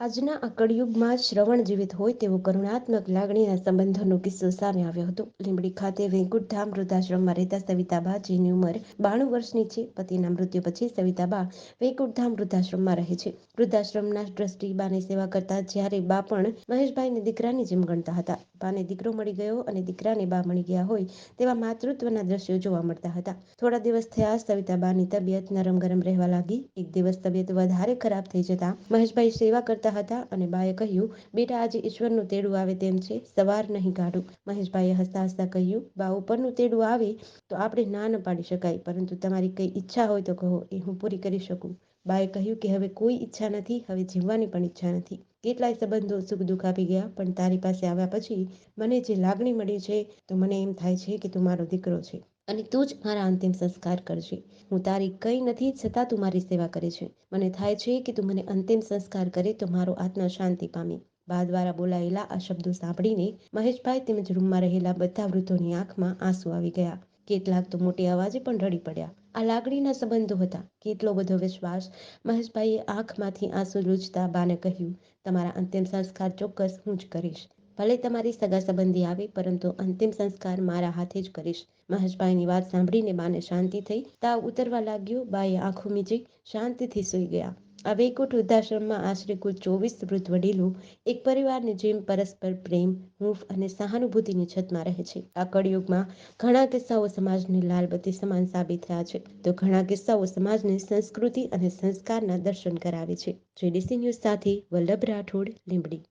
આજના આ કળિયુગમાં શ્રવણ જીવિત હોય તેવો કરુણાત્મક લાગણીના સંબંધોનો કિસ્સો સામે આવ્યો હતો. લીંબડી ખાતે વૈકુંઠધામ વૃદ્ધાશ્રમમાં રહેતા સવિતાબા જેની ઉંમર બાણું વર્ષની છે. પતિના મૃત્યુ પછી સવિતાબા વૈકુંઠધામ વૃદ્ધાશ્રમમાં રહે છે. વૃદ્ધાશ્રમના ટ્રસ્ટી બાની સેવા કરતા જ્યારે બા પણ મહેશભાઈને દીકરાની જેમ ગણતા હતા. બાને દીકરો મળી ગયો અને દીકરાને બા મળી ગયા હોય તેવા માતૃત્વના દ્રશ્યો જોવા મળતા હતા. થોડા દિવસ થયા સવિતાબાની તબિયત નરમ ગરમ રહેવા લાગી. એક દિવસ તબિયત વધારે ખરાબ થઈ જતા મહેશભાઈ સેવા કરતા હતા અને બાએ કહ્યું, બેટા, આજે ઈશ્વરનું તેડું આવે તેમ છે, સવાર નહીં કાઢું. મહેશભાઈએ હસતા હસતા કહ્યું, બા, ઉપરનું તેડું આવે તો આપણે ના ન પાડી શકાય, પરંતુ તમારી કઈ ઈચ્છા હોય તો કહો, એ હું પૂરી કરી શકું. બાએ કહ્યું કે હવે કોઈ ઈચ્છા નથી, હવે જીવવાની પણ ઈચ્છા નથી. કેટલાય સંબંધો સુખ દુઃખ આપી ગયા, પણ તારી પાસે આવ્યા પછી મને જે લાગણી મળી છે, તો મને એમ થાય છે કે તું મારો દીકરો છે અને તું જ મારા અંતિમ સંસ્કાર કરજે. હું તારી કંઈ નથી, છતાં તું મારી સેવા કરે છે. મને થાય છે કે તું મને અંતિમ સંસ્કાર કરે તો મારો આત્મા શાંતિ પામે. બા દ્વારા બોલાયેલા આ શબ્દો સાંભળીને મહેશભાઈ તેમજ રૂમમાં રહેલા બધા વૃદ્ધોની આંખમાં આંસુ આવી ગયા. કેટલાક તો મોટી અવાજે પણ રડી પડ્યા. આ લાગણીના સંબંધો હતા. કેટલો બધો વિશ્વાસ. મહેશભાઈએ આંખમાંથી આંસુ લૂછતા બાને કહ્યું, તમારા અંતિમ સંસ્કાર ચોક્કસ હું જ કરીશ. ભલે તમારી સગા સંબંધી આવે, પરંતુ અંતિમ સંસ્કાર મારા હાથે જ કરીશ. મહેશભાઈની વાત સાંભળીને બાને શાંતિ થઈ. તાવ ઉતરવા લાગ્યો. બાએ આંખો મીચી શાંતિથી સૂઈ ગયા. આ વૈકુંઠ વૃદ્ધાશ્રમમાં આશરે કુલ ચોવીસ વૃદ્ધ વડીલો, એક પરિવારની જેમ પરસ્પર પ્રેમ, હૂંફ અને સહાનુભૂતિની છતમાં રહે છે. આ કળિયુગમાં ઘણા કિસ્સાઓ સમાજની લાલબત્તી સમાન સાબિત થયા છે. તો ઘણા કિસ્સાઓ સમાજની સંસ્કૃતિ અને સંસ્કારના દર્શન કરાવે છે. જેડીસી ન્યૂઝ સાથે વલ્લભ રાઠોડ, લીંબડી.